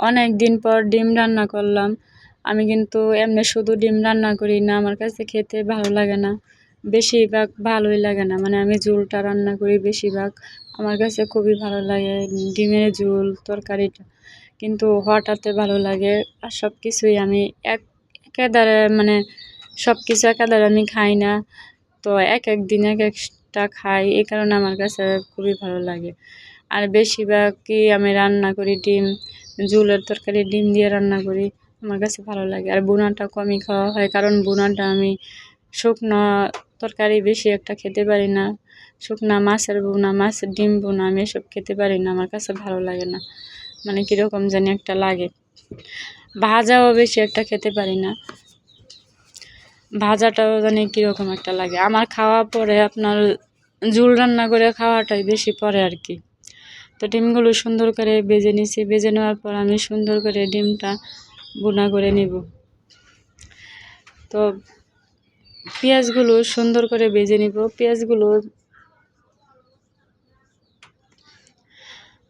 অনেক দিন পর ডিম রান্না করলাম। আমি কিন্তু এমনি শুধু ডিম রান্না করি না, আমার কাছে খেতে ভালো লাগে না। বেশিরভাগ ভালোই লাগে না মানে আমি ঝোলটা রান্না করি বেশিরভাগ। আমার কাছে খুবই ভালো লাগে ডিমের ঝোল, তরকারিটা। কিন্তু হঠাৎ ভালো লাগে আর সব কিছুই আমি এক, একেবারে মানে সব কিছু একেবারে আমি খাই না। তো এক এক দিন এক একটা খাই, এই কারণে আমার কাছে খুবই ভালো লাগে। আর বেশিরভাগই আমি রান্না করি ডিম। ঝোলের তরকারি, ডিম দিয়ে রান্না করি, আমার কাছে ভালো লাগে। আর বোনাটা কমই খাওয়া হয়, কারণ বোনাটা আমি শুকনো তরকারি বেশি একটা খেতে পারি না। শুকনা মাছের বোনা মাছের ডিম বোনা, আমি এসব খেতে পারি না, আমার কাছে ভালো লাগে না। মানে কীরকম জানি একটা লাগে। ভাজাও বেশি একটা খেতে পারি না। ভাজাটাও জানি কীরকম একটা লাগে। আমার খাওয়া পরে আপনার ঝুল রান্না করে খাওয়াটাই বেশি পরে আর কি। তো ডিমগুলো সুন্দর করে বেজে নিছি। বেজে নেওয়ার পর আমি সুন্দর করে ডিমটা বোনা করে নিব। তো পেঁয়াজগুলো সুন্দর করে বেজে নিব। পেঁয়াজগুলো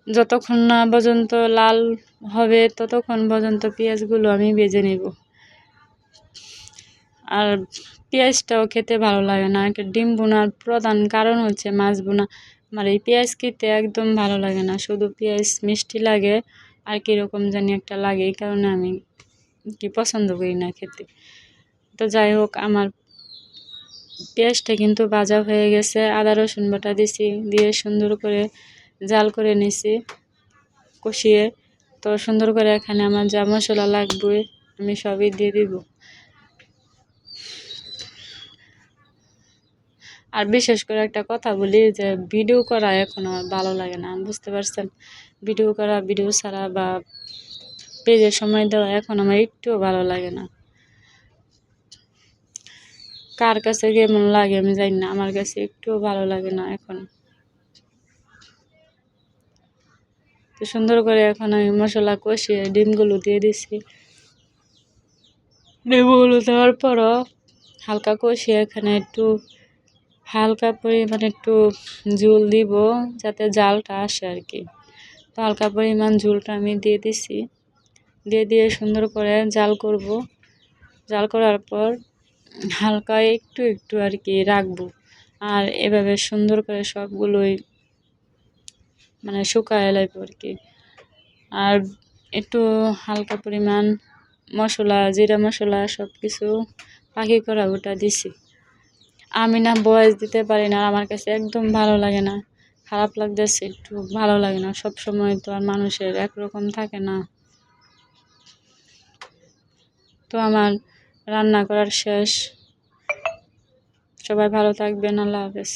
যতক্ষণ না পর্যন্ত লাল হবে, ততক্ষণ পর্যন্ত পেঁয়াজগুলো আমি বেজে নেব। আর পেঁয়াজটাও খেতে ভালো লাগে না। ডিম বোনার প্রধান কারণ হচ্ছে মাছ বোনা। আমার এই পেঁয়াজ খেতে একদম ভালো লাগে না। শুধু পেঁয়াজ মিষ্টি লাগে আর কীরকম জানি একটা লাগে, এই কারণে আমি কি পছন্দ করি না খেতে। তো যাই হোক, আমার পেঁয়াজটা কিন্তু ভাজা হয়ে গেছে। আদা রসুন বাটা দিছি, দিয়ে সুন্দর করে জাল করে নিছি কষিয়ে। তো সুন্দর করে এখানে আমার যা মশলা লাগবে আমি সবই দিয়ে দিব। আর বিশেষ করে একটা কথা বলি যে ভিডিও করা এখন আমার ভালো লাগে না বুঝতে পারছেন? ভিডিও করা ভিডিও ছাড়া বা পেজের সময় দেওয়া এখন আমার একটুও ভালো লাগে না। কার কাছে কেমন লাগে আমি জানি না, আমার কাছে একটুও ভালো লাগে না এখন। তো সুন্দর করে এখন আমি মশলা কষিয়ে ডিমগুলো দিয়ে দিছি। ডিমগুলো দেওয়ার পরও হালকা কষিয়ে এখানে একটু হালকা পরিমাণে একটু ঝোল দিব যাতে জালটা আসে আর কি। তো হালকা পরিমাণ ঝোলটা আমি দিয়ে দিছি। দিয়ে দিয়ে সুন্দর করে জাল করব। জাল করার পর হালকা একটু একটু আর কি রাখব। আর এভাবে সুন্দর করে সবগুলোই মানে শুকায় লাগবে আর কি। আর একটু হালকা পরিমাণ মশলা, জিরা মশলা সব কিছু পাখি করা ওটা দিছি। আমি না বয়স দিতে পারি না আমার কাছে একদম ভালো লাগে না। খারাপ লাগতেছে একটু, ভালো লাগে না। সব সময় তো আর মানুষের একরকম থাকে না। তো আমার রান্না করার শেষ। সবাই ভালো থাকবেন, আল্লাহ হাফেজ।